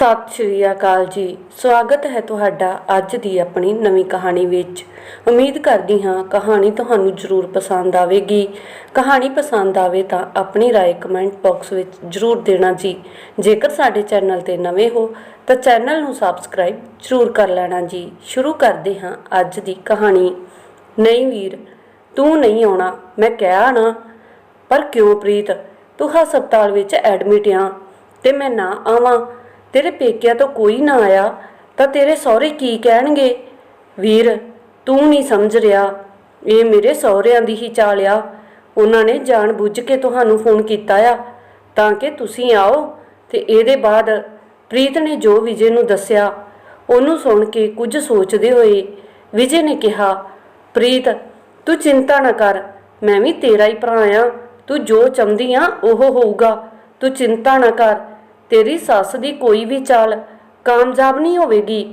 ਸਤਿ ਸ਼੍ਰੀ ਅਕਾਲ ਜੀ ਸਵਾਗਤ ਹੈ ਤੁਹਾਡਾ ਅੱਜ ਦੀ ਆਪਣੀ ਨਵੀਂ ਕਹਾਣੀ ਵਿੱਚ ਉਮੀਦ ਕਰਦੀ ਹਾਂ ਕਹਾਣੀ ਤੁਹਾਨੂੰ ਜ਼ਰੂਰ ਪਸੰਦ ਆਵੇਗੀ ਕਹਾਣੀ ਪਸੰਦ ਆਵੇ ਤਾਂ ਆਪਣੀ رائے ਕਮੈਂਟ ਬਾਕਸ ਵਿੱਚ ਜ਼ਰੂਰ ਦੇਣਾ ਜੀ ਜੇਕਰ ਸਾਡੇ ਚੈਨਲ ਤੇ ਨਵੇਂ ਹੋ ਤਾਂ ਚੈਨਲ ਨੂੰ ਸਬਸਕ੍ਰਾਈਬ ਜ਼ਰੂਰ ਕਰ ਲੈਣਾ ਜੀ ਸ਼ੁਰੂ ਕਰਦੇ ਹਾਂ ਅੱਜ ਦੀ ਕਹਾਣੀ ਨਹੀਂ ਵੀਰ ਤੂੰ ਨਹੀਂ ਆਉਣਾ ਮੈਂ ਕਿਹਾ ਨਾ ਪਰ ਕਿਉਂ ਪ੍ਰੀਤ ਤੂੰ ਹਸਪਤਾਲ ਵਿੱਚ ਐਡਮਿਟ ਆ ਤੇ ਮੈਂ ਨਾ ਆਵਾਂ ਤੇਰੇ ਪੇਕਿਆਂ ਤੋਂ ਕੋਈ ਨਾ ਆਇਆ, ਤਾਂ ਤੇਰੇ ਸਹੁਰੇ ਕੀ ਕਹਿਣਗੇ? ਵੀਰ, ਤੂੰ ਨਹੀਂ ਸਮਝ ਰਿਹਾ। ਇਹ ਮੇਰੇ ਸਹੁਰਿਆਂ ਦੀ ਹੀ ਚਾਲ ਆ ਉਹਨਾਂ ਨੇ ਜਾਣ ਬੁੱਝ ਕੇ ਤੁਹਾਨੂੰ ਫੋਨ ਕੀਤਾ ਆ। ਤਾਂ ਕਿ ਤੁਸੀਂ ਆਓ ਤੇ ਇਹਦੇ ਬਾਅਦ ਪ੍ਰੀਤ ਨੇ ਜੋ ਵਿਜੇ ਨੂੰ ਦੱਸਿਆ, ਉਹਨੂੰ ਸੁਣ ਕੇ ਕੁਝ ਸੋਚਦੇ ਹੋਏ ਵਿਜੇ ਨੇ ਕਿਹਾ, ਪ੍ਰੀਤ, ਤੂੰ ਚਿੰਤਾ ਨਾ ਕਰ। ਮੈਂ ਵੀ ਤੇਰਾ ਹੀ ਭਰਾ ਆ। ਤੂੰ ਜੋ ਚਾਹੁੰਦੀ ਆ, ਉਹ ਹੋਊਗਾ। ਤੂੰ ਚਿੰਤਾ ਨਾ ਕਰ। ਤੇਰੀ ਸੱਸ ਦੀ ਕੋਈ ਵੀ ਚਾਲ ਕਾਮਯਾਬ ਨਹੀਂ ਹੋਵੇਗੀ।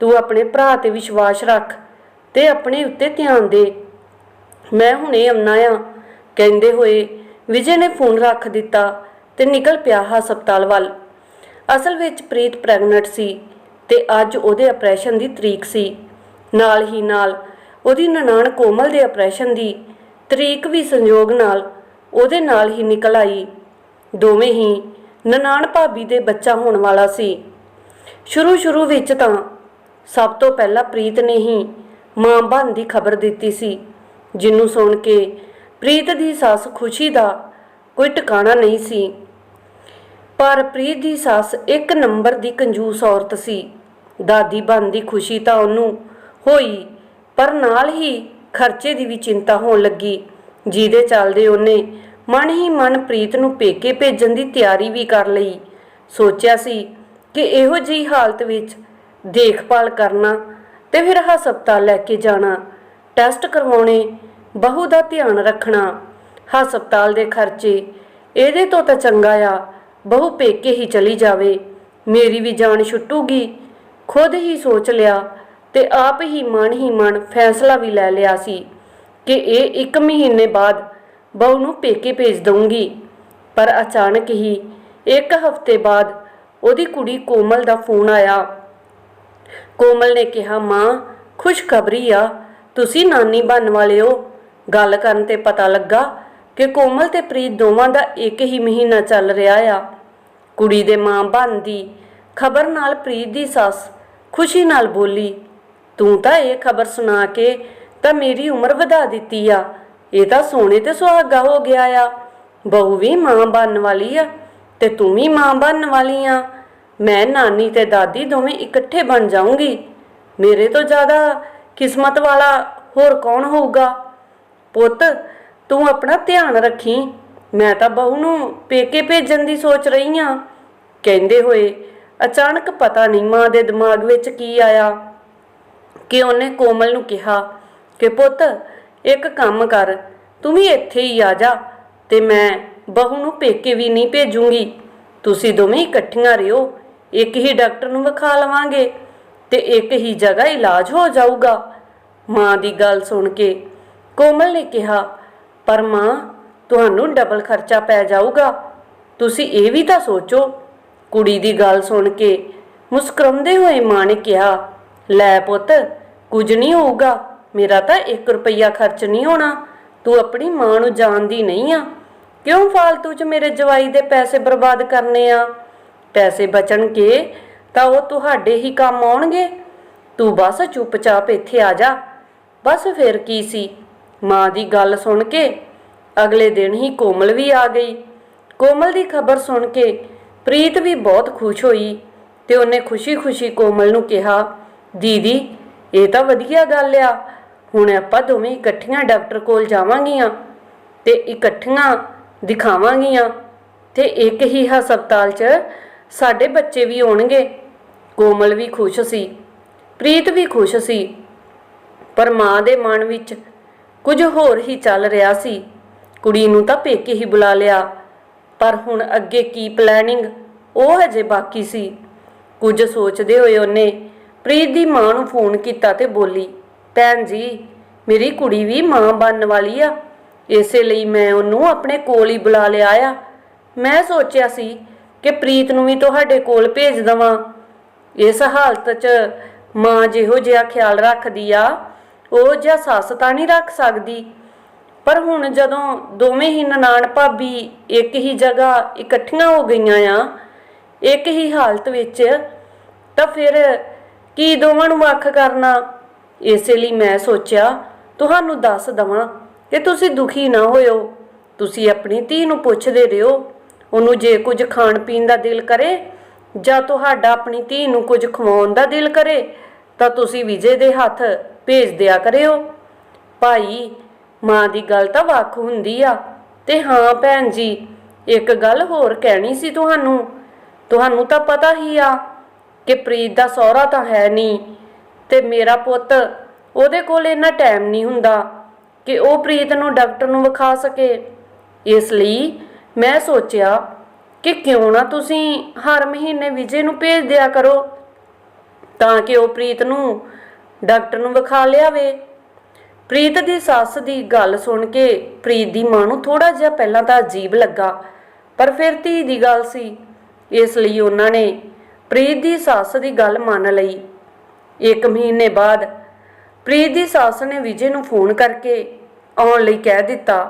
ਤੂੰ ਆਪਣੇ ਭਰਾ ਤੇ ਵਿਸ਼ਵਾਸ ਰੱਖ ਤੇ ਆਪਣੇ ਉੱਤੇ ਧਿਆਨ ਦੇ। ਮੈਂ ਹੁਣੇ ਆਉਣਾ ਆ, ਕਹਿੰਦੇ ਹੋਏ ਵਿਜੇ ਨੇ ਫੋਨ ਰੱਖ ਦਿੱਤਾ ਤੇ ਨਿਕਲ ਪਿਆ ਹਸਪਤਾਲ ਵੱਲ। ਅਸਲ ਵਿੱਚ ਪ੍ਰੀਤ ਪ੍ਰੈਗਨੈਂਟ ਸੀ ਤੇ ਅੱਜ ਉਹਦੇ ਆਪਰੇਸ਼ਨ ਦੀ ਤਰੀਕ ਸੀ। ਨਾਲ ਹੀ ਨਾਲ ਉਹਦੀ ਨਨਾਣ ਕੋਮਲ ਦੇ ਆਪਰੇਸ਼ਨ ਦੀ ਤਰੀਕ ਵੀ ਸੰਯੋਗ ਨਾਲ ਉਹਦੇ ਨਾਲ ਹੀ ਨਿਕਲ ਆਈ। ਦੋਵੇਂ ਹੀ ਨਨਾਣ ਭਾਬੀ ਦੇ ਬੱਚਾ ਹੋਣ ਵਾਲਾ ਸੀ। ਸ਼ੁਰੂ ਸ਼ੁਰੂ ਵਿੱਚ ਤਾਂ ਸਭ ਤੋਂ ਪਹਿਲਾਂ ਪ੍ਰੀਤ ਨੇ ਹੀ ਮਾਂ ਬਣ ਦੀ ਖਬਰ ਦਿੱਤੀ ਸੀ ਜਿਹਨੂੰ ਸੁਣ ਕੇ ਪ੍ਰੀਤ ਦੀ ਸੱਸ ਖੁਸ਼ੀ ਦਾ ਕੋਈ ਟਿਕਾਣਾ ਨਹੀਂ ਸੀ। ਪਰ ਪ੍ਰੀਤ ਦੀ ਸੱਸ ਇੱਕ ਨੰਬਰ ਦੀ ਕੰਜੂਸ ਔਰਤ ਸੀ। ਦਾਦੀ ਬਣ ਦੀ ਖੁਸ਼ੀ ਤਾਂ ਉਹਨੂੰ ਹੋਈ, ਪਰ ਨਾਲ ਹੀ ਖਰਚੇ ਦੀ ਵੀ ਚਿੰਤਾ ਹੋਣ ਲੱਗੀ, ਜਿਹਦੇ ਚੱਲਦੇ ਉਹਨੇ ਮਨ ਹੀ ਮਨ ਪ੍ਰੀਤ ਨੂੰ ਪੇਕੇ ਭੇਜਣ ਦੀ ਤਿਆਰੀ ਵੀ ਕਰ ਲਈ। ਸੋਚਿਆ ਸੀ ਕਿ ਇਹੋ ਜਿਹੀ ਹਾਲਤ ਵਿੱਚ ਦੇਖਭਾਲ ਕਰਨਾ ਤੇ ਫਿਰ ਹਸਪਤਾਲ ਲੈ ਕੇ ਜਾਣਾ, ਟੈਸਟ ਕਰਵਾਉਣੇ, ਬਹੂ ਦਾ ਧਿਆਨ ਰੱਖਣਾ, ਹਸਪਤਾਲ ਦੇ ਖਰਚੇ, ਇਹਦੇ ਤੋਂ ਤਾਂ ਚੰਗਾ ਆ, ਬਹੂ ਪੇਕੇ ਹੀ ਚਲੀ ਜਾਵੇ, ਮੇਰੀ ਵੀ ਜਾਨ ਛੁੱਟੂਗੀ। ਖੁਦ ਹੀ ਸੋਚ ਲਿਆ ਤੇ ਆਪ ਹੀ ਮਨ ਹੀ ਮਨ ਫੈਸਲਾ ਵੀ ਲੈ ਲਿਆ ਸੀ ਕਿ ਇਹ ਇੱਕ ਮਹੀਨੇ ਬਾਅਦ ਬਹੂ ਨੂੰ ਪੇਕੇ ਭੇਜ ਦਊਂਗੀ। ਪਰ ਅਚਾਨਕ ਹੀ ਇੱਕ ਹਫ਼ਤੇ ਬਾਅਦ ਉਹਦੀ ਕੁੜੀ ਕੋਮਲ ਦਾ ਫੋਨ ਆਇਆ। ਕੋਮਲ ਨੇ ਕਿਹਾ, ਮਾਂ, ਖੁਸ਼ਖਬਰੀ ਆ। ਤੁਸੀਂ ਨਾਨੀ ਬਣਨ ਵਾਲੇ ਹੋ। ਗੱਲ ਕਰਨ ਤੇ ਪਤਾ ਲੱਗਾ ਕਿ ਕੋਮਲ ਤੇ ਪ੍ਰੀਤ ਦੋਵਾਂ ਦਾ ਇੱਕ ਹੀ ਮਹੀਨਾ ਚੱਲ ਰਿਹਾ ਆ। ਕੁੜੀ ਦੇ ਮਾਂ ਬਣਦੀ ਖਬਰ ਨਾਲ ਪ੍ਰੀਤ ਦੀ ਸੱਸ ਖੁਸ਼ੀ ਨਾਲ ਬੋਲੀ, ਤੂੰ ਤਾਂ ਇਹ ਖਬਰ ਸੁਣਾ ਕੇ ਤਾਂ ਮੇਰੀ ਉਮਰ ਵਧਾ ਦਿੱਤੀ ਆ। ਇਹ ਤਾਂ ਸੋਨੇ ਤੇ ਸੁਹਾਗਾ ਹੋ ਗਿਆ ਆ। ਬਹੂ ਵੀ ਮਾਂ ਬਣਨ ਵਾਲੀ ਆ ਤੇ ਤੂੰ ਵੀ ਮਾਂ ਬਣਨ ਵਾਲੀ ਆ। ਮੈਂ ਨਾਨੀ ਤੇ ਦਾਦੀ ਦੋਵੇਂ ਇਕੱਠੇ ਬਣ ਜਾਊਂਗੀ। ਮੇਰੇ ਤੋਂ ਜ਼ਿਆਦਾ ਕਿਸਮਤ ਵਾਲਾ ਹੋਰ ਕੌਣ ਹੋਊਗਾ? ਪੁੱਤ, ਤੂੰ ਆਪਣਾ ਧਿਆਨ ਰੱਖੀ। ਮੈਂ ਤਾਂ ਬਹੂ ਨੂੰ ਪੇਕੇ ਭੇਜਣ ਦੀ ਸੋਚ ਰਹੀ ਆ। ਕਹਿੰਦੇ ਹੋਏ ਅਚਾਨਕ ਪਤਾ ਨਹੀਂ ਮਾਂ ਦੇ ਦਿਮਾਗ ਵਿੱਚ ਕੀ ਆਇਆ। ਕਿ ਉਹਨੇ ਕੋਮਲ ਨੂੰ ਕਿਹਾ ਕਿ ਪੁੱਤ ਇੱਕ ਕੰਮ ਕਰ, ਤੂੰ ਵੀ ਇੱਥੇ ਹੀ ਆ ਜਾ ਤੇ ਮੈਂ ਬਹੂ ਨੂੰ ਪੇਕੇ ਵੀ ਨਹੀਂ ਭੇਜੂੰਗੀ। ਤੁਸੀਂ ਦੋਵੇਂ ਇਕੱਠੀਆਂ ਰਿਓ, ਇੱਕ ਹੀ ਡਾਕਟਰ ਨੂੰ ਵਿਖਾ ਲਵਾਂਗੇ ਤੇ ਇੱਕ ਹੀ ਜਗ੍ਹਾ ਇਲਾਜ ਹੋ ਜਾਊਗਾ। ਮਾਂ ਦੀ ਗੱਲ ਸੁਣ ਕੇ ਕੋਮਲ ਨੇ ਕਿਹਾ, ਪਰ ਮਾਂ, ਤੁਹਾਨੂੰ ਡਬਲ ਖਰਚਾ ਪੈ ਜਾਊਗਾ। ਤੁਸੀਂ ਇਹ ਵੀ ਤਾਂ ਸੋਚੋ। ਕੁੜੀ ਦੀ ਗੱਲ ਸੁਣ ਕੇ ਮੁਸਕਰਾਉਂਦੇ ਹੋਏ ਮਾਂ ਨੇ ਕਿਹਾ, ਲੈ ਪੁੱਤ, ਕੁਝ ਨਹੀਂ ਹੋਊਗਾ। ਮੇਰਾ ਤਾਂ 1 ਰੁਪਈਆ ਖਰਚ ਨਹੀਂ ਹੋਣਾ। ਤੂੰ ਆਪਣੀ ਮਾਂ ਨੂੰ ਜਾਣਦੀ ਨਹੀਂ ਆ। ਕਿਉਂ ਫਾਲਤੂ ਚ ਮੇਰੇ ਜਵਾਈ ਦੇ ਪੈਸੇ ਬਰਬਾਦ ਕਰਨੇ ਆ? ਪੈਸੇ ਬਚਣਗੇ ਤਾਂ ਉਹ ਤੁਹਾਡੇ ਹੀ ਕੰਮ ਆਉਣਗੇ। ਤੂੰ ਬਸ ਚੁੱਪਚਾਪ ਇੱਥੇ ਆ ਜਾ। ਬਸ ਫਿਰ ਕੀ ਸੀ? ਮਾਂ ਦੀ ਗੱਲ ਸੁਣ ਕੇ ਅਗਲੇ ਦਿਨ ਹੀ ਕੋਮਲ ਵੀ ਆ ਗਈ। ਕੋਮਲ ਦੀ ਖਬਰ ਸੁਣ ਕੇ ਪ੍ਰੀਤ ਵੀ ਬਹੁਤ ਖੁਸ਼ ਹੋਈ ਤੇ ਉਹਨੇ ਖੁਸ਼ੀ-ਖੁਸ਼ੀ ਕੋਮਲ ਨੂੰ ਕਿਹਾ, ਦੀਦੀ, ਇਹ ਤਾਂ ਵਧੀਆ ਗੱਲ ਆ। ਹੁਣ ਆਪਾਂ ਦੋਵੇਂ ਇਕੱਠੀਆਂ ਡਾਕਟਰ ਕੋਲ ਜਾਵਾਂਗੀਆਂ ਤੇ ਇਕੱਠੀਆਂ ਦਿਖਾਵਾਂਗੀਆਂ ਤੇ ਇੱਕ ਹੀ ਹਸਪਤਾਲ 'ਚ ਸਾਡੇ ਬੱਚੇ ਵੀ ਹੋਣਗੇ ਕੋਮਲ ਵੀ ਖੁਸ਼ ਸੀ, ਪ੍ਰੀਤ ਵੀ ਖੁਸ਼ ਸੀ, ਪਰ ਮਾਂ ਦੇ ਮਨ ਵਿੱਚ ਕੁਝ ਹੋਰ ਹੀ ਚੱਲ ਰਿਹਾ ਸੀ। ਕੁੜੀ ਨੂੰ ਤਾਂ ਪੇਕੇ ਹੀ ਬੁਲਾ ਲਿਆ, ਪਰ ਹੁਣ ਅੱਗੇ ਕੀ ਪਲੈਨਿੰਗ ਉਹ ਹਜੇ ਬਾਕੀ ਸੀ। ਕੁਝ ਸੋਚਦੇ ਹੋਏ ਉਹਨੇ ਪ੍ਰੀਤ ਦੀ ਮਾਂ ਨੂੰ ਫੋਨ ਕੀਤਾ ਤੇ ਬੋਲੀ ਭੈਣ ਜੀ, ਮੇਰੀ ਕੁੜੀ ਵੀ ਮਾਂ ਬਣਨ ਵਾਲੀ ਆ। ਇਸੇ ਲਈ ਮੈਂ ਉਹਨੂੰ ਆਪਣੇ ਕੋਲ ਹੀ ਬੁਲਾ ਲਿਆ ਆ। ਮੈਂ ਸੋਚਿਆ ਸੀ ਕਿ ਪ੍ਰੀਤ ਨੂੰ ਵੀ ਤੁਹਾਡੇ ਕੋਲ ਭੇਜ ਦਵਾਂ। ਇਸ ਹਾਲਤ 'ਚ ਮਾਂ ਜਿਹੋ ਜਿਹਾ ਖਿਆਲ ਰੱਖਦੀ ਆ, ਉਹ ਜਿਹਾ ਸੱਸ ਤਾਂ ਨਹੀਂ ਰੱਖ ਸਕਦੀ। ਪਰ ਹੁਣ ਜਦੋਂ ਦੋਵੇਂ ਹੀ ਨਨਾਣ ਭਾਬੀ ਇੱਕ ਹੀ ਜਗ੍ਹਾ ਇਕੱਠੀਆਂ ਹੋ ਗਈਆਂ ਆ, ਇੱਕ ਹੀ ਹਾਲਤ ਵਿੱਚ, ਤਾਂ ਫਿਰ ਕੀ ਦੋਵਾਂ ਨੂੰ ਵੱਖ ਕਰਨਾ? ਇਸੇ ਲਈ ਮੈਂ ਸੋਚਿਆ, ਤੁਹਾਨੂੰ ਦੱਸ ਦਵਾਂ ਕਿ ਤੁਸੀਂ ਦੁਖੀ ਨਾ ਹੋਇਓ। ਤੁਸੀਂ ਆਪਣੀ ਧੀ ਨੂੰ ਪੁੱਛਦੇ ਰਹੋ। ਉਹਨੂੰ ਜੇ ਕੁਝ ਖਾਣ ਪੀਣ ਦਾ ਦਿਲ ਕਰੇ ਜਾਂ ਤੁਹਾਡਾ ਆਪਣੀ ਧੀ ਨੂੰ ਕੁਝ ਖਵਾਉਣ ਦਾ ਦਿਲ ਕਰੇ, ਤਾਂ ਤੁਸੀਂ ਵਿਜੇ ਦੇ ਹੱਥ ਭੇਜ ਦਿਆ ਕਰਿਓ। ਭਾਈ, ਮਾਂ ਦੀ ਗੱਲ ਤਾਂ ਵੱਖ ਹੁੰਦੀ ਆ। ਤੇ ਹਾਂ, ਭੈਣ ਜੀ, ਇੱਕ ਗੱਲ ਹੋਰ ਕਹਿਣੀ ਸੀ ਤੁਹਾਨੂੰ। ਤੁਹਾਨੂੰ ਤਾਂ ਪਤਾ ਹੀ ਆ ਕਿ ਪ੍ਰੀਤ ਦਾ ਸਹੁਰਾ ਤਾਂ ਹੈ ਨਹੀਂ। ਤੇ ਮੇਰਾ ਪੁੱਤ, ਉਹਦੇ ਕੋਲ ਇੰਨਾ ਟਾਈਮ ਨਹੀਂ ਹੁੰਦਾ ਕਿ ਉਹ ਪ੍ਰੀਤ ਨੂੰ ਡਾਕਟਰ ਨੂੰ ਵਿਖਾ ਸਕੇ। ਇਸ ਲਈ ਮੈਂ ਸੋਚਿਆ ਕਿ ਕਿਉਂ ਨਾ ਤੁਸੀਂ ਹਰ ਮਹੀਨੇ ਵਿਜੇ ਨੂੰ ਭੇਜ ਦਿਆ ਕਰੋ, ਤਾਂ ਕਿ ਉਹ ਪ੍ਰੀਤ ਨੂੰ ਡਾਕਟਰ ਨੂੰ ਵਿਖਾ ਲਿਆਵੇ। ਪ੍ਰੀਤ ਦੀ ਸੱਸ ਦੀ ਗੱਲ ਸੁਣ ਕੇ ਪ੍ਰੀਤ ਦੀ ਮਾਂ ਨੂੰ ਥੋੜਾ ਜਿਹਾ ਪਹਿਲਾਂ ਤਾਂ ਅਜੀਬ ਲੱਗਾ, ਪਰ ਫਿਰ ਧੀ ਦੀ ਗੱਲ ਸੀ। ਇਸ ਲਈ ਉਹਨਾਂ ਨੇ ਪ੍ਰੀਤ ਦੀ ਸੱਸ ਦੀ ਗੱਲ ਮੰਨ ਲਈ। ਇੱਕ ਮਹੀਨੇ ਬਾਅਦ ਪ੍ਰੀਤ ਦੀ ਸੱਸ ਨੇ ਵਿਜੇ ਨੂੰ ਫੋਨ ਕਰਕੇ ਆਉਣ ਲਈ ਕਹਿ ਦਿੱਤਾ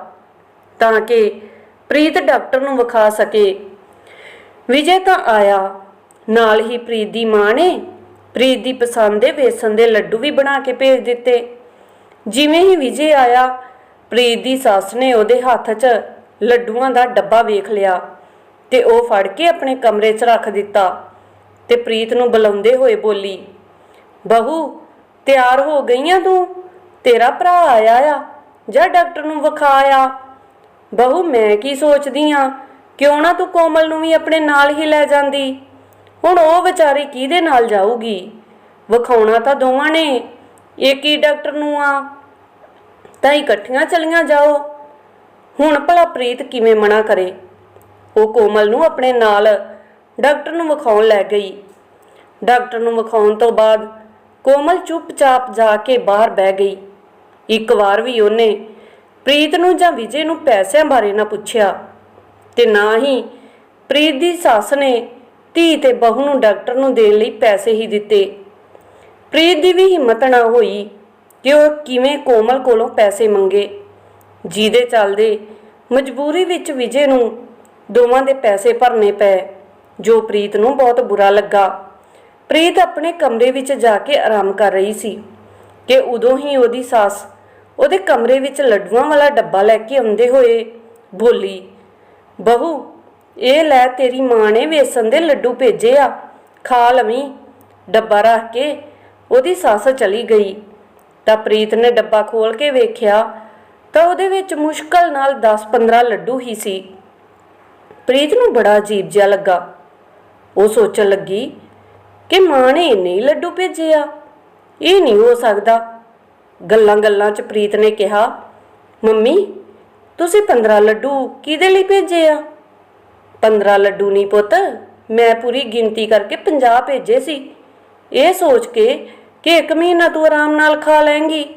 ਤਾਂ ਕਿ ਪ੍ਰੀਤ ਡਾਕਟਰ ਨੂੰ ਵਿਖਾ ਸਕੇ। ਵਿਜੇ ਤਾਂ ਆਇਆ, ਨਾਲ ਹੀ ਪ੍ਰੀਤ ਦੀ ਮਾਂ ਨੇ ਪ੍ਰੀਤ ਦੀ ਪਸੰਦ ਦੇ ਵੇਸਣ ਦੇ ਲੱਡੂ ਵੀ ਬਣਾ ਕੇ ਭੇਜ ਦਿੱਤੇ। ਜਿਵੇਂ ਹੀ ਵਿਜੇ ਆਇਆ, ਪ੍ਰੀਤ ਦੀ ਸੱਸ ਨੇ ਉਹਦੇ ਹੱਥ 'ਚ ਲੱਡੂਆਂ ਦਾ ਡੱਬਾ ਵੇਖ ਲਿਆ ਤੇ ਉਹ ਫੜ ਕੇ ਆਪਣੇ ਕਮਰੇ 'ਚ ਰੱਖ ਦਿੱਤਾ ਤੇ ਪ੍ਰੀਤ ਨੂੰ ਬੁਲਾਉਂਦੇ ਹੋਏ ਬੋਲੀ ਬਹੂ, ਤਿਆਰ ਹੋ ਗਈਆਂ ਤੂੰ? ਤੇਰਾ ਭਰਾ ਆਇਆ ਆ ਜਾਂ ਡਾਕਟਰ ਨੂੰ ਵਿਖਾਇਆ? ਬਹੂ, ਮੈਂ ਕੀ ਸੋਚਦੀ ਆ? ਕਿਉਂ ਨਾ ਤੂੰ ਕੋਮਲ ਨੂੰ ਵੀ ਆਪਣੇ ਨਾਲ ਹੀ ਲੈ ਜਾਂਦੀ? ਹੁਣ ਉਹ ਵਿਚਾਰੀ ਕਿਹਦੇ ਨਾਲ ਜਾਊਗੀ? ਵਿਖਾਉਣਾ ਤਾਂ ਦੋਵਾਂ ਨੇ। ਇੱਕ ਹੀ ਡਾਕਟਰ ਨੂੰ ਆ? ਤਾਂ ਇਕੱਠੀਆਂ ਚਲੀਆਂ ਜਾਓ। ਹੁਣ ਭਲਾ ਪ੍ਰੀਤ ਕਿਵੇਂ ਮਨਾ ਕਰੇ? ਉਹ ਕੋਮਲ ਨੂੰ ਆਪਣੇ ਨਾਲ ਡਾਕਟਰ ਨੂੰ ਵਿਖਾਉਣ ਲੈ ਗਈ। ਡਾਕਟਰ ਨੂੰ ਵਿਖਾਉਣ ਤੋਂ ਬਾਅਦ ਕੋਮਲ ਚੁੱਪਚਾਪ ਜਾ ਕੇ ਬਾਹਰ ਬਹਿ ਗਈ। ਇੱਕ ਵਾਰ ਵੀ ਉਹਨੇ ਪ੍ਰੀਤ ਨੂੰ ਜਾਂ ਵਿਜੇ ਨੂੰ ਪੈਸਿਆਂ ਬਾਰੇ ਨਾ ਪੁੱਛਿਆ ਤੇ ਨਾ ਹੀ ਪ੍ਰੀਤ ਦੀ ਸੱਸ ਨੇ ਧੀ ਤੇ ਬਹੂ ਨੂੰ ਡਾਕਟਰ ਨੂੰ ਦੇਣ ਲਈ ਪੈਸੇ ਹੀ ਦਿੱਤੇ। ਪ੍ਰੀਤ ਦੀ ਵੀ ਹਿੰਮਤ ਨਾ ਹੋਈ ਕਿ ਉਹ ਕਿਵੇਂ ਕੋਮਲ ਕੋਲੋਂ ਪੈਸੇ ਮੰਗੇ। ਜਿਹਦੇ ਚੱਲਦੇ ਮਜਬੂਰੀ ਵਿੱਚ ਵਿਜੇ ਨੂੰ ਦੋਵਾਂ ਦੇ ਪੈਸੇ ਭਰਨੇ ਪਏ, ਜੋ ਪ੍ਰੀਤ ਨੂੰ ਬਹੁਤ ਬੁਰਾ ਲੱਗਾ। ਪ੍ਰੀਤ ਆਪਣੇ ਕਮਰੇ ਵਿੱਚ ਜਾ ਕੇ ਆਰਾਮ ਕਰ ਰਹੀ ਸੀ ਕਿ ਉਦੋਂ ਹੀ ਉਹਦੀ ਸੱਸ ਉਹਦੇ ਕਮਰੇ ਵਿੱਚ ਲੱਡੂਆਂ ਵਾਲਾ ਡੱਬਾ ਲੈ ਕੇ ਆਉਂਦੇ ਹੋਏ ਬੋਲੀ, ਬਹੂ, ਇਹ ਲੈ ਤੇਰੀ ਮਾਂ ਨੇ ਵੇਸਣ ਦੇ ਲੱਡੂ ਭੇਜੇ ਆ, ਖਾ ਲਵੀਂ। ਡੱਬਾ ਰੱਖ ਕੇ ਉਹਦੀ ਸੱਸ ਚਲੀ ਗਈ। ਤਾਂ ਪ੍ਰੀਤ ਨੇ ਡੱਬਾ ਖੋਲ ਕੇ ਵੇਖਿਆ ਤਾਂ ਉਹਦੇ ਵਿੱਚ ਮੁਸ਼ਕਲ ਨਾਲ 10-15 ਲੱਡੂ ਹੀ ਸੀ। ਪ੍ਰੀਤ ਨੂੰ ਬੜਾ ਅਜੀਬ ਜਿਹਾ ਲੱਗਾ। ਉਹ ਸੋਚਣ ਲੱਗੀ ਕਿ ਮਾਂ ਨੇ ਇੰਨੇ ਹੀ ਲੱਡੂ ਭੇਜੇ ਆ? ਇਹ ਨਹੀਂ ਹੋ ਸਕਦਾ। ਗੱਲਾਂ ਗੱਲਾਂ 'ਚ ਪ੍ਰੀਤ ਨੇ ਕਿਹਾ, ਮੰਮੀ, ਤੁਸੀਂ 15 ਲੱਡੂ ਕਿਹਦੇ ਲਈ ਭੇਜੇ ਆ? 15 ਲੱਡੂ ਨਹੀਂ ਪੁੱਤ, ਮੈਂ ਪੂਰੀ ਗਿਣਤੀ ਕਰਕੇ 50 ਭੇਜੇ ਸੀ। ਇਹ ਸੋਚ ਕੇ ਕਿ ਇੱਕ ਮਹੀਨਾ ਤੂੰ ਆਰਾਮ ਨਾਲ ਖਾ ਲਏਂਗੀ।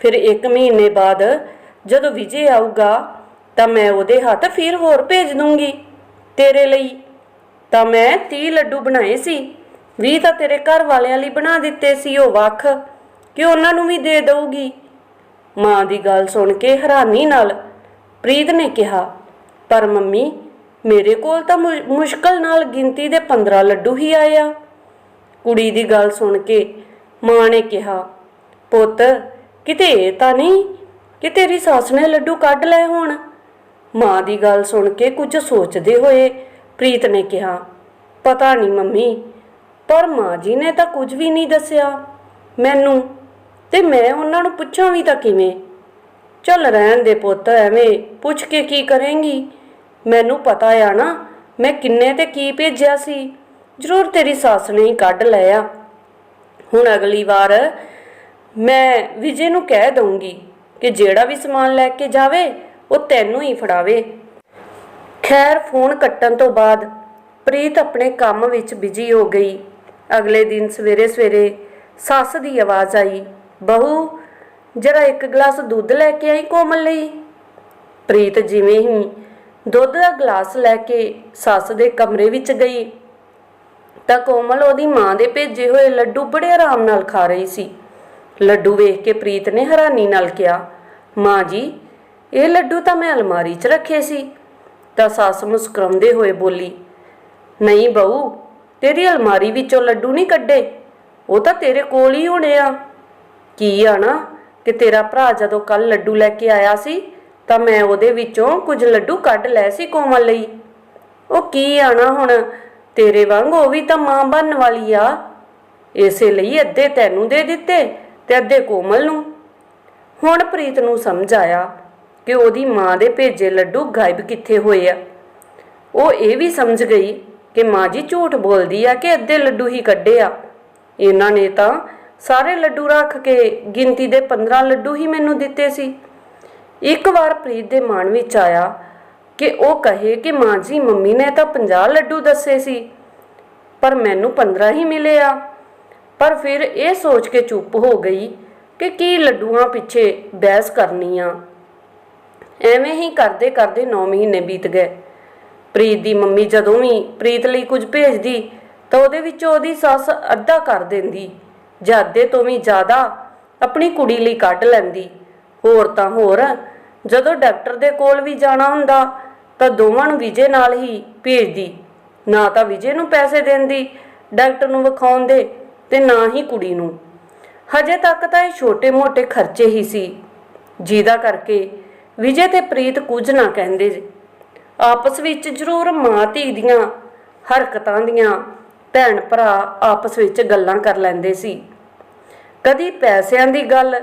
ਫਿਰ ਇੱਕ ਮਹੀਨੇ ਬਾਅਦ ਜਦੋਂ ਵਿਜੇ ਆਊਗਾ, ਤਾਂ ਮੈਂ ਉਹਦੇ ਹੱਥ ਫਿਰ ਹੋਰ ਭੇਜ ਦੂੰਗੀ ਤੇਰੇ ਲਈ। ਤਾਂ ਮੈਂ 30 ਲੱਡੂ ਬਣਾਏ ਸੀ। 20 ਤਾਂ ਤੇਰੇ ਘਰ ਵਾਲਿਆਂ ਲਈ ਬਣਾ ਦਿੱਤੇ ਸੀ ਉਹ ਵੱਖ। ਕਿ ਉਹਨਾਂ ਨੂੰ ਵੀ ਦੇ ਦਊਗੀ? ਮਾਂ ਦੀ ਗੱਲ ਸੁਣ ਕੇ ਹੈਰਾਨੀ ਨਾਲ ਪ੍ਰੀਤ ਨੇ ਕਿਹਾ, ਪਰ ਮੰਮੀ, ਮੇਰੇ ਕੋਲ ਤਾਂ ਮੁਸ਼ਕਲ ਨਾਲ ਗਿਣਤੀ ਦੇ 15 ਲੱਡੂ ਹੀ ਆਏ ਆ। ਕੁੜੀ ਦੀ ਗੱਲ ਸੁਣ ਕੇ ਮਾਂ ਨੇ ਕਿਹਾ, ਪੁੱਤ, ਕਿਤੇ ਇਹ ਤਾਂ ਨਹੀਂ ਕਿ ਤੇਰੀ ਸੱਸ ਨੇ ਲੱਡੂ ਕੱਢ ਲਏ ਹੋਣ? ਮਾਂ ਦੀ ਗੱਲ ਸੁਣ ਕੇ ਕੁਝ ਸੋਚਦੇ ਹੋਏ ਪ੍ਰੀਤ ਨੇ ਕਿਹਾ, ਪਤਾ ਨਹੀਂ ਮੰਮੀ ਪਰ ਮਾਂ ਜੀ ਨੇ ਤਾਂ ਕੁਝ ਵੀ ਨਹੀਂ ਦੱਸਿਆ ਮੈਨੂੰ ਤੇ ਮੈਂ ਉਹਨਾਂ ਨੂੰ ਪੁੱਛਾਂ ਵੀ ਤਾਂ ਕਿਵੇਂ? ਚੱਲ ਰਹਿਣ ਦੇ ਪੁੱਤ, ਐਵੇਂ ਪੁੱਛ ਕੇ ਕੀ ਕਰੇਂਗੀ? ਮੈਨੂੰ ਪਤਾ ਆ ਨਾ ਮੈਂ ਕਿੰਨੇ ਤੇ ਕੀ ਭੇਜਿਆ ਸੀ। ਜ਼ਰੂਰ ਤੇਰੀ ਸੱਸ ਨੇ ਹੀ ਕੱਢ ਲਿਆ। ਹੁਣ ਅਗਲੀ ਵਾਰ ਮੈਂ ਵਿਜੇ ਨੂੰ ਕਹਿ ਦਊਂਗੀ ਕਿ ਜਿਹੜਾ ਵੀ ਸਮਾਨ ਲੈ ਕੇ ਜਾਵੇ, ਉਹ ਤੈਨੂੰ ਹੀ ਫੜਾਵੇ। ਖੈਰ, ਫੋਨ ਕੱਟਣ ਤੋਂ ਬਾਅਦ ਪ੍ਰੀਤ ਆਪਣੇ ਕੰਮ ਵਿੱਚ ਬਿਜ਼ੀ ਹੋ ਗਈ। ਅਗਲੇ ਦਿਨ ਸਵੇਰੇ ਸਵੇਰੇ ਸੱਸ ਦੀ ਆਵਾਜ਼ ਆਈ, ਬਹੂ, ਜਰਾ ਇੱਕ ਗਲਾਸ ਦੁੱਧ ਲੈ ਕੇ ਆਈ ਕੋਮਲ ਲਈ? ਪ੍ਰੀਤ ਜਿਵੇਂ ਹੀ ਦੁੱਧ ਦਾ ਗਲਾਸ ਲੈ ਕੇ ਸੱਸ ਦੇ ਕਮਰੇ ਵਿੱਚ ਗਈ, ਤਾਂ ਕੋਮਲ ਉਹਦੀ ਮਾਂ ਦੇ ਭੇਜੇ ਹੋਏ ਲੱਡੂ ਬੜੇ ਆਰਾਮ ਨਾਲ ਖਾ ਰਹੀ ਸੀ। ਲੱਡੂ ਵੇਖ ਕੇ ਪ੍ਰੀਤ ਨੇ ਹੈਰਾਨੀ ਨਾਲ ਕਿਹਾ, ਮਾਂ ਜੀ, ਇਹ ਲੱਡੂ ਤਾਂ ਮੈਂ ਅਲਮਾਰੀ 'ਚ ਰੱਖੇ ਸੀ। ਤਾਂ ਸੱਸ ਮੁਸਕਰਾਉਂਦੇ ਹੋਏ ਬੋਲੀ, ਨਹੀਂ ਬਹੂ ਤੇਰੀ ਅਲਮਾਰੀ ਵਿੱਚੋਂ ਲੱਡੂ ਨਹੀਂ ਕੱਢੇ? ਉਹ ਤਾਂ ਤੇਰੇ ਕੋਲ ਹੀ ਹੋਣੇ ਆ। ਕੀ ਆ ਨਾ ਕਿ ਤੇਰਾ ਭਰਾ ਜਦੋਂ ਕੱਲ ਲੱਡੂ ਲੈ ਕੇ ਆਇਆ ਸੀ, ਤਾਂ ਮੈਂ ਉਹਦੇ ਵਿੱਚੋਂ ਕੁਝ ਲੱਡੂ ਕੱਢ ਲਏ ਸੀ ਕੋਮਲ ਲਈ। ਉਹ ਕੀ ਆ ਹੁਣ? ਤੇਰੇ ਵਾਂਗ ਉਹ ਵੀ ਤਾਂ ਮਾਂ ਬਣਨ ਵਾਲੀ ਆ। ਇਸੇ ਲਈ ਅੱਧੇ ਤੈਨੂੰ ਦੇ ਦਿੱਤੇ ਤੇ ਅੱਧੇ ਕੋਮਲ ਨੂੰ। ਹੁਣ ਪ੍ਰੀਤ ਨੂੰ ਸਮਝ ਆਇਆ ਕਿ ਉਹਦੀ ਮਾਂ ਦੇ ਭੇਜੇ ਲੱਡੂ ਗਾਇਬ ਕਿੱਥੇ ਹੋਏ ਆ। ਉਹ ਇਹ ਵੀ ਸਮਝ ਗਈ ਕਿ ਮਾਂ ਜੀ ਝੂਠ ਬੋਲਦੀ ਆ ਕਿ ਅੱਧੇ ਲੱਡੂ ਹੀ ਕੱਢੇ ਆ। ਇਹਨਾਂ ਨੇ ਤਾਂ ਸਾਰੇ ਲੱਡੂ ਰੱਖ ਕੇ ਗਿਣਤੀ ਦੇ 15 ਲੱਡੂ ਹੀ ਮੈਨੂੰ ਦਿੱਤੇ ਸੀ। ਇੱਕ ਵਾਰ ਪ੍ਰੀਤ ਦੇ ਮਨ ਵਿੱਚ ਆਇਆ ਕਿ ਉਹ ਕਹੇ ਕਿ ਮਾਂ ਜੀ, ਮੰਮੀ ਨੇ ਤਾਂ 50 ਲੱਡੂ ਦੱਸੇ ਸੀ, ਪਰ ਮੈਨੂੰ 15 ਹੀ ਮਿਲੇ ਆ। ਪਰ ਫਿਰ ਇਹ ਸੋਚ ਕੇ ਚੁੱਪ ਹੋ ਗਈ ਕਿ ਕੀ ਲੱਡੂਆਂ ਪਿੱਛੇ ਬਹਿਸ ਕਰਨੀ ਆ। ਐਵੇਂ ਹੀ ਕਰਦੇ ਕਰਦੇ 9 ਮਹੀਨੇ ਬੀਤ ਗਏ। ਪ੍ਰੀਤ ਦੀ ਮੰਮੀ ਜਦੋਂ ਵੀ ਪ੍ਰੀਤ ਲਈ ਕੁਝ ਭੇਜਦੀ, ਤਾਂ ਉਹਦੇ ਵਿੱਚੋਂ ਉਹਦੀ ਸੱਸ ਅੱਧਾ ਕਰ ਦਿੰਦੀ। ਜਾਂ ਅੱਧੇ ਤੋਂ ਵੀ ਜ਼ਿਆਦਾ ਆਪਣੀ ਕੁੜੀ ਲਈ ਕੱਢ ਲੈਂਦੀ। ਹੋਰ ਤਾਂ ਹੋਰ, ਜਦੋਂ ਡਾਕਟਰ ਦੇ ਕੋਲ ਵੀ ਜਾਣਾ ਹੁੰਦਾ, ਤਾਂ ਦੋਵਾਂ ਨੂੰ ਵਿਜੇ ਨਾਲ ਹੀ ਭੇਜਦੀ। ਨਾ ਤਾਂ ਵਿਜੇ ਨੂੰ ਪੈਸੇ ਦਿੰਦੀ, ਡਾਕਟਰ ਨੂੰ ਵਿਖਾਉਣ ਦੇ ਤੇ ਨਾ ਹੀ ਕੁੜੀ ਨੂੰ। ਹਜੇ ਤੱਕ ਤਾਂ ਇਹ ਛੋਟੇ-ਮੋਟੇ ਖਰਚੇ ਹੀ ਸੀ। ਜਿਹਦਾ ਕਰਕੇ ਵਿਜੇ ਤੇ ਪ੍ਰੀਤ ਕੁਝ ਨਾ ਕਹਿੰਦੇ ਆਪਸ ਵਿੱਚ ਜ਼ਰੂਰ ਮਾਂ ਧੀ ਦੀਆਂ ਹਰਕਤਾਂ ਦੀਆਂ ਭੈਣ ਭਰਾ ਆਪਸ ਵਿੱਚ ਗੱਲਾਂ ਕਰ ਲੈਂਦੇ ਸੀ। ਕਦੀ ਪੈਸਿਆਂ ਦੀ ਗੱਲ,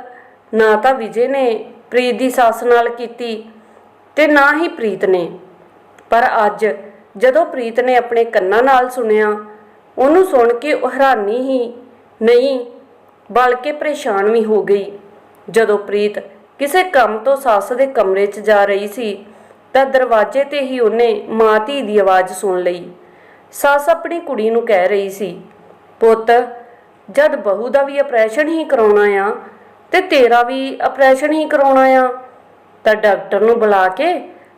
ਨਾ ਤਾਂ ਵਿਜੇ ਨੇ ਪ੍ਰੀਤ ਦੀ ਸੱਸ ਨਾਲ ਕੀਤੀ ਤੇ ਨਾ ਹੀ ਪ੍ਰੀਤ ਨੇ। ਪਰ ਅੱਜ ਜਦੋਂ ਪ੍ਰੀਤ ਨੇ ਆਪਣੇ ਕੰਨਾਂ ਨਾਲ ਸੁਣਿਆ, ਉਹਨੂੰ ਸੁਣ ਕੇ ਉਹ ਹੈਰਾਨੀ ਹੀ ਨਹੀਂ, ਬਲਕਿ ਪਰੇਸ਼ਾਨ ਵੀ ਹੋ ਗਈ। ਜਦੋਂ ਪ੍ਰੀਤ ਕਿਸੇ ਕੰਮ ਤੋਂ ਸੱਸ ਦੇ ਕਮਰੇ 'ਚ ਜਾ ਰਹੀ ਸੀ ਤਾਂ ਦਰਵਾਜ਼ੇ ਤੇ ਹੀ ਉਹਨੇ ਮਾਂ ਧੀ ਦੀ ਆਵਾਜ਼ ਸੁਣ ਲਈ। ਸੱਸ ਆਪਣੀ ਕੁੜੀ ਨੂੰ ਕਹਿ ਰਹੀ ਸੀ, ਪੁੱਤ, ਜਦ ਬਹੂ ਦਾ ਵੀ ਆਪਰੇਸ਼ਨ ਹੀ ਕਰਾਉਣਾ ਆ ਤੇ ਤੇਰਾ ਵੀ ਆਪਰੇਸ਼ਨ ਹੀ ਕਰਾਉਣਾ ਆ, ਤਾਂ ਡਾਕਟਰ ਨੂੰ ਬੁਲਾ ਕੇ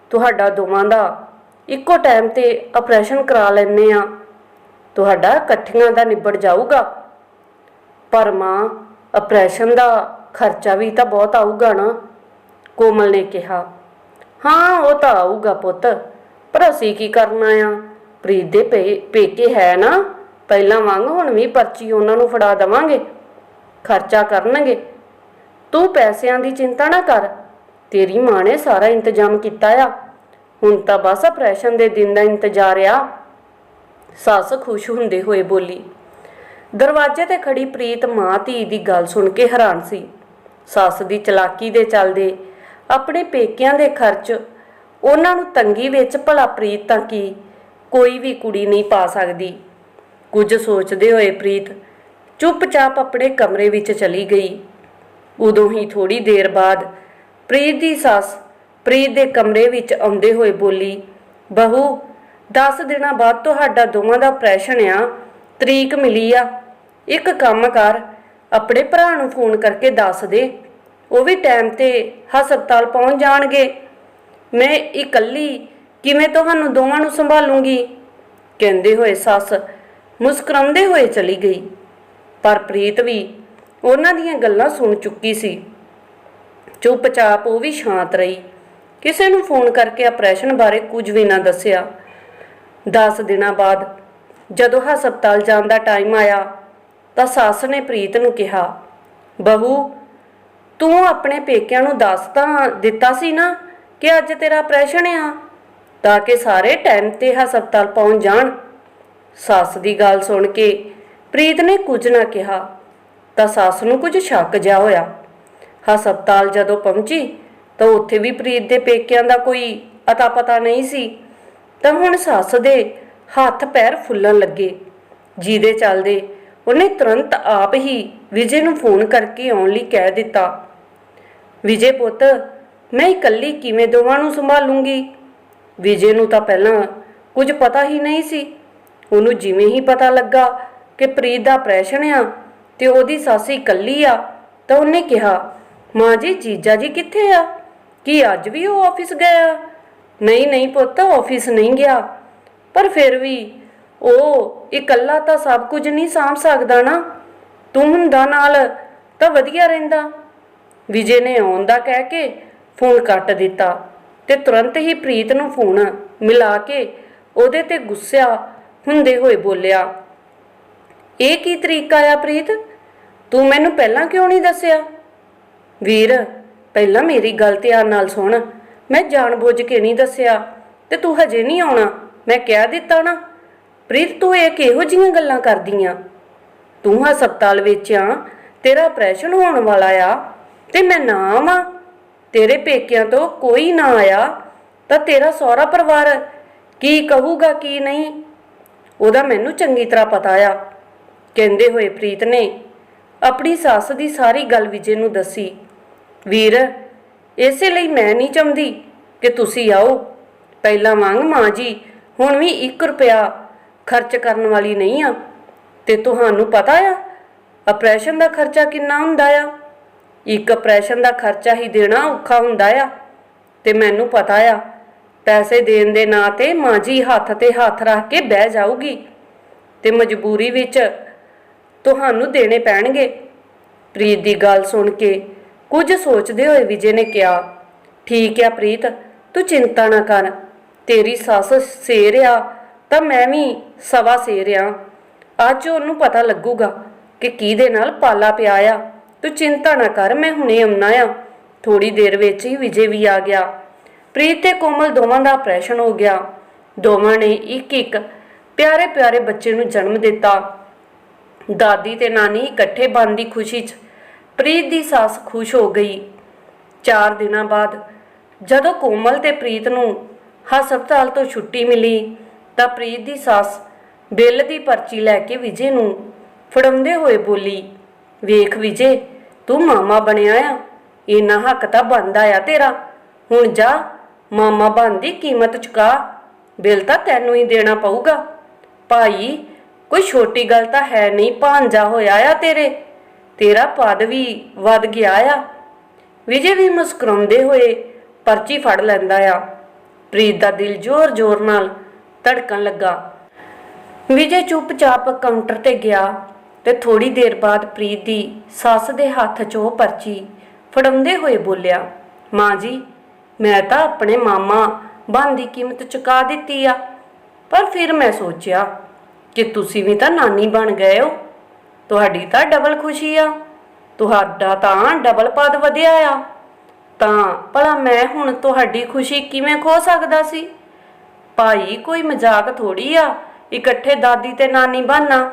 ਤੁਹਾਡਾ ਦੋਵਾਂ ਦਾ ਇੱਕੋ ਟਾਈਮ ਤੇ ਆਪਰੇਸ਼ਨ ਕਰਾ ਲੈਣੇ ਆ। ਤੁਹਾਡਾ ਇਕੱਠੀਆਂ ਦਾ ਨਿਬੜ ਜਾਊਗਾ। ਪਰ ਮਾਂ, ਆਪਰੇਸ਼ਨ ਦਾ ਖਰਚਾ ਵੀ ਤਾਂ ਬਹੁਤ ਆਊਗਾ ਨਾ, ਕੋਮਲ ਨੇ ਕਿਹਾ। ਹਾਂ, ਉਹ ਤਾਂ ਆਊਗਾ ਪੁੱਤ। ਪਰ ਅਸੀਂ ਕੀ ਕਰਨਾ ਆ? ਪ੍ਰੀਤ ਦੇ ਪੇਕੇ ਹੈ ਨਾ। ਪਹਿਲਾਂ ਵਾਂਗ ਹੁਣ ਵੀ ਪਰਚੀ ਉਹਨਾਂ ਨੂੰ ਫੜਾ ਦਵਾਂਗੇ। ਖਰਚਾ ਕਰਨਗੇ। ਤੂੰ ਪੈਸਿਆਂ ਦੀ ਚਿੰਤਾ ਨਾ ਕਰ। ਤੇਰੀ ਮਾਂ ਨੇ ਸਾਰਾ ਇੰਤਜ਼ਾਮ ਕੀਤਾ ਆ। ਹੁਣ ਤਾਂ ਬਸ ਆਪਰੇਸ਼ਨ ਦੇ ਦਿਨ ਦਾ ਇੰਤਜ਼ਾਰ ਆ। ਸੱਸ ਖੁਸ਼ ਹੁੰਦੇ ਹੋਏ ਬੋਲੀ, ਦਰਵਾਜ਼ੇ ਤੇ ਖੜੀ ਪ੍ਰੀਤ ਮਾਂ ਧੀ ਦੀ ਗੱਲ ਸੁਣ ਕੇ ਹੈਰਾਨ ਸੀ। ਸੱਸ ਦੀ ਚਲਾਕੀ ਦੇ ਚੱਲਦੇ ਆਪਣੇ ਪੇਕਿਆਂ ਦੇ ਖਰਚ, ਉਹਨਾਂ ਨੂੰ ਤੰਗੀ ਵਿੱਚ ਭਲਾ ਪ੍ਰੀਤ ਤਾਂ ਕੀ? ਕੋਈ ਵੀ ਕੁੜੀ ਨਹੀਂ ਪਾ ਸਕਦੀ। ਕੁਝ ਸੋਚਦੇ ਹੋਏ ਪ੍ਰੀਤ ਚੁੱਪਚਾਪ ਆਪਣੇ ਕਮਰੇ ਵਿੱਚ ਚਲੀ ਗਈ। ਉਦੋਂ ਹੀ ਥੋੜੀ ਦੇਰ ਬਾਅਦ ਪ੍ਰੀਤ ਦੀ ਸੱਸ ਪ੍ਰੀਤ ਦੇ ਕਮਰੇ ਵਿੱਚ ਆਉਂਦੇ ਹੋਏ ਬੋਲੀ, ਬਹੂ 10 ਦਿਨਾਂ ਬਾਅਦ ਤੁਹਾਡਾ ਦੋਵਾਂ ਦਾ ਆਪਰੇਸ਼ਨ ਆ, ਤਰੀਕ ਮਿਲੀ ਆ। ਇੱਕ ਕੰਮ ਕਰ, ਆਪਣੇ ਭਰਾ ਨੂੰ ਫੋਨ ਕਰਕੇ ਦੱਸ ਦੇ। ਉਹ ਵੀ ਟਾਈਮ ਤੇ ਹਸਪਤਾਲ ਪਹੁੰਚ ਜਾਣਗੇ। ਮੈਂ ਇਕੱਲੀ ਕਿਵੇਂ ਤੁਹਾਨੂੰ ਦੋਵਾਂ ਨੂੰ ਸੰਭਾਲੂੰਗੀ? ਕਹਿੰਦੇ ਹੋਏ ਸੱਸ ਮੁਸਕਰਾਉਂਦੇ ਹੋਏ ਚਲੀ ਗਈ। ਪਰ ਪ੍ਰੀਤ ਵੀ ਉਹਨਾਂ ਦੀਆਂ ਗੱਲਾਂ ਸੁਣ ਚੁੱਕੀ ਸੀ। ਚੁੱਪਚਾਪ ਉਹ ਵੀ ਸ਼ਾਂਤ ਰਹੀ। ਕਿਸੇ ਨੂੰ ਫੋਨ ਕਰਕੇ ਆਪਰੇਸ਼ਨ ਬਾਰੇ ਕੁਝ ਵੀ ਨਾ ਦੱਸਿਆ। 10 ਦਿਨਾਂ ਬਾਅਦ ਜਦੋਂ ਹਸਪਤਾਲ ਜਾਣ ਦਾ ਟਾਈਮ ਆਇਆ ਤਾਂ ਸੱਸ ਨੇ ਪ੍ਰੀਤ ਨੂੰ ਕਿਹਾ, ਬਹੂ ਤੂੰ ਆਪਣੇ ਪੇਕਿਆਂ ਨੂੰ ਦੱਸ ਤਾਂ ਦਿੱਤਾ ਸੀ ਨਾ ਕਿ ਅੱਜ ਤੇਰਾ ਆਪਰੇਸ਼ਨ ਆ, ਤਾਂ ਕਿ ਸਾਰੇ ਟਾਈਮ ਤੇ ਹਸਪਤਾਲ ਪਹੁੰਚ ਜਾਣ। ਸੱਸ ਦੀ ਗੱਲ ਸੁਣ ਕੇ ਪ੍ਰੀਤ ਨੇ ਕੁਝ ਨਾ ਕਿਹਾ, ਤਾਂ ਸੱਸ ਨੂੰ ਕੁਝ ਸ਼ੱਕ ਜਿਹਾ ਹੋਇਆ। ਹਸਪਤਾਲ ਜਦੋਂ ਪਹੁੰਚੀ, ਤਾਂ ਉੱਥੇ ਵੀ ਪ੍ਰੀਤ ਦੇ ਪੇਕਿਆਂ ਦਾ ਕੋਈ ਅਤਾ ਪਤਾ ਨਹੀਂ ਸੀ। ਤਾਂ ਹੁਣ ਸੱਸ ਦੇ ਹੱਥ ਪੈਰ ਫੁੱਲਣ ਲੱਗੇ। ਜਿਹਦੇ ਚੱਲਦੇ ਉਹਨੇ ਤੁਰੰਤ ਆਪ ਹੀ ਵਿਜੇ ਨੂੰ ਫੋਨ ਕਰਕੇ ਆਉਣ ਲਈ ਕਹਿ ਦਿੱਤਾ। ਵਿਜੇ ਪੁੱਤ, ਮੈਂ ਇਕੱਲੀ ਕਿਵੇਂ ਦੋਵਾਂ ਨੂੰ ਸੰਭਾਲੂੰਗੀ? ਵਿਜੇ ਨੂੰ ਤਾਂ ਪਹਿਲਾਂ ਕੁਝ ਪਤਾ ਹੀ ਨਹੀਂ ਸੀ। ਉਹਨੂੰ ਜਿਵੇਂ ਹੀ ਪਤਾ ਲੱਗਾ ਕਿ ਪ੍ਰੀਤ ਦਾ ਆਪਰੇਸ਼ਨ ਆ ਤੇ ਉਹਦੀ ਸੱਸ ਇਕੱਲੀ ਆ, ਤਾਂ ਉਹਨੇ ਕਿਹਾ, ਮਾਂ ਜੀ, ਜੀਜਾ ਜੀ ਕਿੱਥੇ ਆ? ਕੀ ਅੱਜ ਵੀ ਉਹ ਆਫਿਸ ਗਿਆ ਨਹੀਂ ਨਹੀਂ ਪੁੱਤ, ਆਫਿਸ ਨਹੀਂ ਗਿਆ। ਪਰ ਫਿਰ ਵੀ ਉਹ ਇਕੱਲਾ ਤਾਂ ਸਭ ਕੁਝ ਨਹੀਂ ਸਾਂਭ ਸਕਦਾ ਨਾ। ਤੂੰ ਹੁੰਦਾ ਨਾਲ ਤਾਂ ਵਧੀਆ ਰਹਿੰਦਾ। ਵਿਜੇ ਨੇ ਆਉਣ ਦਾ ਕਹਿ ਕੇ ਫੋਨ ਕੱਟ ਦਿੱਤਾ ਤੇ ਤੁਰੰਤ ਹੀ ਪ੍ਰੀਤ ਨੂੰ ਫੋਨ ਮਿਲਾ ਕੇ ਉਹਦੇ ਤੇ ਗੁੱਸਿਆ ਹੁੰਦੇ ਹੋਏ ਬੋਲਿਆ, ਇਹ ਕੀ ਤਰੀਕਾ ਆ ਪ੍ਰੀਤ? ਤੂੰ ਮੈਨੂੰ ਪਹਿਲਾਂ ਕਿਉਂ ਨਹੀਂ ਦੱਸਿਆ? ਵੀਰ, ਪਹਿਲਾਂ ਮੇਰੀ ਗੱਲ ਧਿਆਨ ਨਾਲ ਸੁਣ। ਮੈਂ ਜਾਣਬੁੱਝ ਕੇ ਨਹੀਂ ਦੱਸਿਆ ਤੇ ਤੂੰ ਹਜੇ ਨਹੀਂ ਆਉਣਾ। ਮੈਂ ਕਹਿ ਦਿੱਤਾ ਨਾ, ਪ੍ਰੀਤ, ਤੂੰ ਇਹ ਕਿਹੋ ਜੀਆਂ ਗੱਲਾਂ ਕਰਦੀਆਂ ਤੂੰ ਹਸਪਤਾਲ ਵਿੱਚ ਆ ਤੇਰਾ ਆਪਰੇਸ਼ਨ ਹੋਣ ਵਾਲਾ ਆ। ਤੇ ਮੈਂ ਨਾ ਆਵਾਂ। ਤੇਰੇ ਪੇਕਿਆਂ ਤੋਂ ਕੋਈ ਨਾ ਆਇਆ, ਤਾਂ ਤੇਰਾ ਸਹੁਰਾ ਪਰਿਵਾਰ ਕੀ ਕਹੂਗਾ, ਕੀ ਨਹੀਂ? ਉਹਦਾ ਮੈਨੂੰ ਚੰਗੀ ਤਰ੍ਹਾਂ ਪਤਾ ਆ। ਕਹਿੰਦੇ ਹੋਏ ਪ੍ਰੀਤ ਨੇ ਆਪਣੀ ਸੱਸ ਦੀ ਸਾਰੀ ਗੱਲ ਵਿਜੇ ਨੂੰ ਦੱਸੀ। ਵੀਰ, ਇਸੇ ਲਈ ਮੈਂ ਨਹੀਂ ਚਾਹੁੰਦੀ ਕਿ ਤੁਸੀਂ ਆਓ। ਪਹਿਲਾਂ ਵਾਂਗ ਮਾਂ ਜੀ, ਹੁਣ ਵੀ 1 ਰੁਪਿਆ ਖਰਚ ਕਰਨ ਵਾਲੀ ਨਹੀਂ ਆ। ਤੇ ਤੁਹਾਨੂੰ ਪਤਾ ਆ, ਆਪਰੇਸ਼ਨ ਦਾ ਖਰਚਾ ਕਿੰਨਾ ਹੁੰਦਾ ਆ? ਇੱਕ ਆਪਰੇਸ਼ਨ ਦਾ ਖਰਚਾ ਹੀ ਦੇਣਾ ਔਖਾ ਹੁੰਦਾ ਆ। ਤੇ ਮੈਨੂੰ ਪਤਾ ਆ, ਪੈਸੇ ਦੇਣ ਦੇ ਨਾਂ ਤੇ ਮਾਂ ਜੀ ਹੱਥ ਤੇ ਹੱਥ ਰੱਖ ਕੇ ਬਹਿ ਜਾਊਗੀ ਤੇ ਮਜਬੂਰੀ ਵਿੱਚ ਤੁਹਾਨੂੰ ਦੇਣੇ ਪੈਣਗੇ। ਪ੍ਰੀਤ ਦੀ ਗੱਲ ਸੁਣ ਕੇ ਕੁਝ ਸੋਚਦੇ ਹੋਏ ਵਿਜੇ ਨੇ ਕਿਹਾ, ਠੀਕ ਆ ਪ੍ਰੀਤ, ਤੂੰ ਚਿੰਤਾ ਨਾ ਕਰ, ਤੇਰੀ ਸੱਸ ਸੇਰ ਆ, ਤਾਂ ਮੈਂ ਵੀ ਸਵਾ ਸੇਰ ਆ। ਅੱਜ ਉਹਨੂੰ ਪਤਾ ਲੱਗੂਗਾ ਕਿ ਕਿਹਦੇ ਨਾਲ ਪਾਲਾ ਪਿਆ ਆ। ਤੂੰ ਚਿੰਤਾ ਨਾ ਕਰ, ਮੈਂ ਹੁਣੇ ਆਉਣਾ ਆ। ਥੋੜੀ ਦੇਰ ਵਿੱਚ ਹੀ ਵਿਜੇ ਵੀ ਆ ਗਿਆ। ਪ੍ਰੀਤ ਤੇ ਕੋਮਲ ਦੋਵਾਂ ਦਾ ਆਪਰੇਸ਼ਨ ਹੋ ਗਿਆ। ਦੋਵਾਂ ਨੇ ਇੱਕ ਇੱਕ ਪਿਆਰੇ ਪਿਆਰੇ ਬੱਚੇ ਨੂੰ ਜਨਮ ਦਿੱਤਾ। ਦਾਦੀ ਤੇ ਨਾਨੀ ਇਕੱਠੇ ਬਣ ਦੀ ਖੁਸ਼ੀ 'ਚ ਪ੍ਰੀਤ ਦੀ ਸੱਸ ਖੁਸ਼ ਹੋ ਗਈ। 4 ਦਿਨਾਂ ਬਾਅਦ ਜਦੋਂ ਕੋਮਲ ਤੇ ਪ੍ਰੀਤ ਨੂੰ ਹਸਪਤਾਲ ਤੋਂ ਛੁੱਟੀ ਮਿਲੀ, ਤਾਂ ਪ੍ਰੀਤ ਦੀ ਸੱਸ ਬਿੱਲ ਦੀ ਪਰਚੀ ਲੈ ਕੇ ਵਿਜੇ ਨੂੰ ਫੜਾਉਂਦੇ ਹੋਏ ਬੋਲੀ ਵੇਖ ਵਿਜੇ, ਤੂੰ ਮਾਮਾ ਬਣਿਆ ਆ। ਇੰਨਾ ਹੱਕ ਤਾਂ ਬਣਦਾ ਆ ਤੇਰਾ। ਹੁਣ ਜਾ, ਮਾਮਾ ਬਣਦੀ ਕੀਮਤ ਚੁਕਾ। ਬਿੱਲ ਤਾਂ ਤੈਨੂੰ ਹੀ ਦੇਣਾ ਪਊਗਾ। ਭਾਈ, ਕੋਈ ਛੋਟੀ ਗੱਲ ਤਾਂ ਹੈ ਨਹੀਂ ਭਾਂਜਾ ਹੋਇਆ ਆ ਤੇਰੇ। ਤੇਰਾ ਪਦ ਵੀ ਵੱਧ ਗਿਆ ਆ। ਵਿਜੇ ਵੀ ਮੁਸਕਰਾਉਂਦੇ ਹੋਏ ਪਰਚੀ ਫੜ ਲੈਂਦਾ ਆ। ਪ੍ਰੀਤ ਦਾ ਦਿਲ ਜ਼ੋਰ-ਜ਼ੋਰ ਨਾਲ ਧੜਕਣ ਲੱਗਾ। ਵਿਜੇ ਚੁੱਪਚਾਪ ਕਾਊਂਟਰ ਤੇ ਗਿਆ। ਤੇ ਥੋੜੀ ਦੇਰ ਬਾਅਦ ਪ੍ਰੀਤ ਦੀ ਸੱਸ ਦੇ ਹੱਥ 'ਚ ਉਹ ਪਰਚੀ ਫੜਾਉਂਦੇ ਹੋਏ ਬੋਲਿਆ, ਮਾਂ ਜੀ, ਮੈਂ ਤਾਂ ਆਪਣੇ ਮਾਮਾ ਬਣ ਦੀ ਕੀਮਤ ਚੁਕਾ ਦਿੱਤੀ ਆ, ਪਰ ਫਿਰ ਮੈਂ ਸੋਚਿਆ ਕਿ ਤੁਸੀਂ ਵੀ ਤਾਂ ਨਾਨੀ ਬਣ ਗਏ ਹੋ। ਤੁਹਾਡੀ ਤਾਂ ਡਬਲ ਖੁਸ਼ੀ ਆ, ਤੁਹਾਡਾ ਤਾਂ ਡਬਲ ਪਦ ਵਧਿਆ ਆ। ਤਾਂ ਭਲਾ ਮੈਂ ਹੁਣ ਤੁਹਾਡੀ ਖੁਸ਼ੀ ਕਿਵੇਂ ਖੋ ਸਕਦਾ ਸੀ? ਭਾਈ ਕੋਈ ਮਜ਼ਾਕ ਥੋੜੀ ਆ, ਇਕੱਠੇ ਦਾਦੀ ਤੇ ਨਾਨੀ ਬਣਨਾ।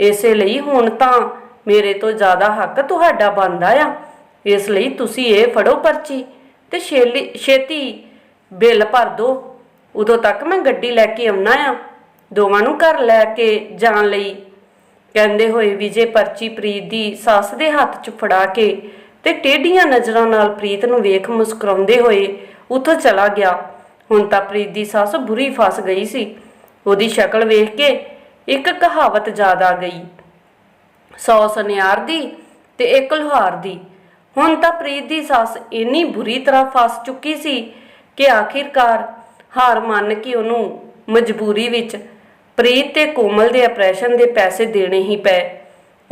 ਇਸੇ ਲਈ ਹੁਣ ਤਾਂ ਮੇਰੇ ਤੋਂ ਜ਼ਿਆਦਾ ਹੱਕ ਤੁਹਾਡਾ ਬਣਦਾ ਆ। ਇਸ ਲਈ ਤੁਸੀਂ ਇਹ ਫੜੋ ਪਰਚੀ ਤੇ ਛੇਲੀ- ਛੇਤੀ ਬਿੱਲ ਭਰ ਦਿਓ ਉਦੋਂ ਤੱਕ ਮੈਂ ਗੱਡੀ ਲੈ ਕੇ ਆਉਣਾ ਆ। ਦੋਵਾਂ ਨੂੰ ਘਰ ਲੈ ਕੇ ਜਾਣ ਲਈ। ਕਹਿੰਦੇ ਹੋਏ ਵਿਜੇ ਪਰਚੀ ਪ੍ਰੀਤ ਦੀ ਸੱਸ ਦੇ ਹੱਥ 'ਚ ਫੜਾ ਕੇ ਤੇ ਟੇਢੀਆਂ ਨਜ਼ਰਾਂ ਨਾਲ ਪ੍ਰੀਤ ਨੂੰ ਵੇਖ ਮੁਸਕਰਾਉਂਦੇ ਹੋਏ ਉੱਥੋਂ ਚਲਾ ਗਿਆ। ਹੁਣ ਤਾਂ ਪ੍ਰੀਤ ਦੀ ਸੱਸ ਬੁਰੀ ਫਸ ਗਈ ਸੀ। ਉਹਦੀ ਸ਼ਕਲ ਵੇਖ ਕੇ ਇੱਕ ਕਹਾਵਤ ਯਾਦ ਆ ਗਈ। ਸੌ ਸੁਨਿਆਰ ਦੀ ਤੇ ਇੱਕ ਲੋਹਾਰ ਦੀ। ਹੁਣ ਤਾਂ ਪ੍ਰੀਤ ਦੀ ਸੱਸ ਇੰਨੀ ਬੁਰੀ ਤਰ੍ਹਾਂ ਫਸ ਚੁੱਕੀ ਸੀ ਕਿ ਆਖਿਰਕਾਰ ਹਾਰ ਮੰਨ ਕੇ ਉਹਨੂੰ ਮਜਬੂਰੀ ਵਿੱਚ ਪ੍ਰੀਤ ਤੇ ਕੋਮਲ ਦੇ ਆਪਰੇਸ਼ਨ ਦੇ ਪੈਸੇ ਦੇਣੇ ਹੀ ਪਏ।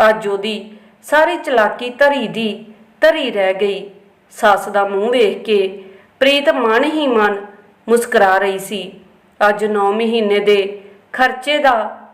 ਅੱਜ ਉਹਦੀ ਸਾਰੀ ਚਲਾਕੀ ਧਰੀ ਦੀ ਧਰੀ ਰਹਿ ਗਈ। ਸੱਸ ਦਾ ਮੂੰਹ ਵੇਖ ਕੇ ਪ੍ਰੀਤ ਮਨ ਹੀ ਮਨ ਮੁਸਕਰਾ ਰਹੀ ਸੀ। ਅੱਜ 9 ਮਹੀਨੇ ਦੇ ਖਰਚੇ ਦਾ